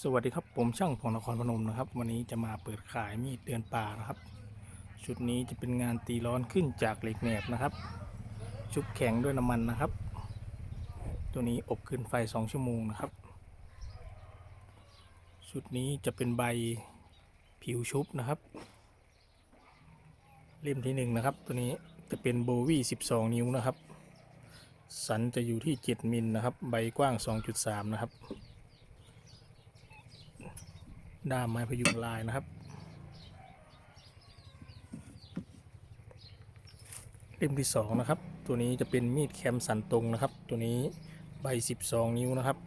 สวัสดีครับผมช่างพงนครพนมนะครับ วันนี้จะมาเปิดขายมีดเดือนป่านะครับ ชุดนี้จะเป็นงานตีร้อนขึ้นจากเหล็กแหนบนะครับ ชุบแข็งด้วยน้ำมันนะครับ ตัวนี้อบขึ้นไฟ 2 ชั่วโมงนะครับ ชุดนี้จะเป็นใบผิวชุบนะครับ เล่มที่1นะครับ ตัวนี้จะเป็นโบวี่12 นิ้วนะครับ สันจะอยู่ที่ 7 มิลนะครับ ใบกว้าง 2.3 นะครับ ด้ามไม้พยุงลายนะครับเล่มที่สองนะครับ ตัวนี้จะเป็นมีดแคมสันตรงนะครับ ตัวนี้ใบ 12 นิ้วนะครับ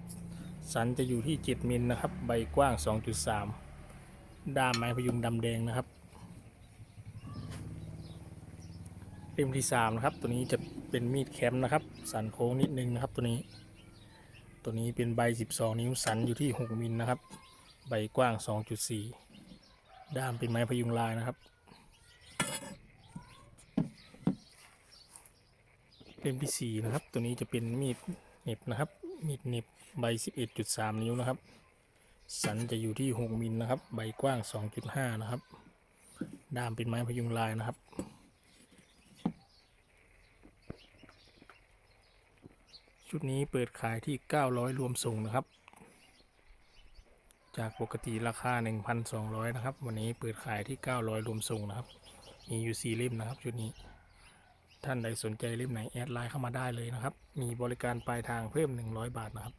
สันจะอยู่ที่ 7มิลนะครับ ใบกว้าง 2.3 ด้ามไม้พยุงดำแดงนะครับเล่มที่3นะครับ ตัวนี้จะเป็นมีดแคมนะครับ สันโค้งนิดนึงนะครับ ตัวนี้ ตัวนี้เป็นใบ 12 นิ้วสันอยู่ที่ 6มิลนะครับ ใบกว้าง 2.4 ด้ามเป็นไม้พยุงลายนะครับ เล่มที่ 4 นะครับ ตัวนี้จะเป็นมีดเน็บนะครับ มีดเน็บใบ 11.3 นิ้วนะครับ สันจะอยู่ที่ 6 มิลนะครับ ใบกว้าง 2.5 นะครับ ด้ามเป็นไม้พยุงลายนะครับชุดนี้เปิดขายที่ 900 รวมส่งนะครับ จากปกติราคา 1,200 นะครับ วันนี้เปิดขายที่ 900 รวมส่งนะครับ มีอยู่4เล่มนะครับ ชุดนี้ ท่านใดสนใจเล่มไหน แอดไลน์เข้ามาได้เลยนะครับ มีบริการปลายทางเพิ่ม 100 บาทนะครับ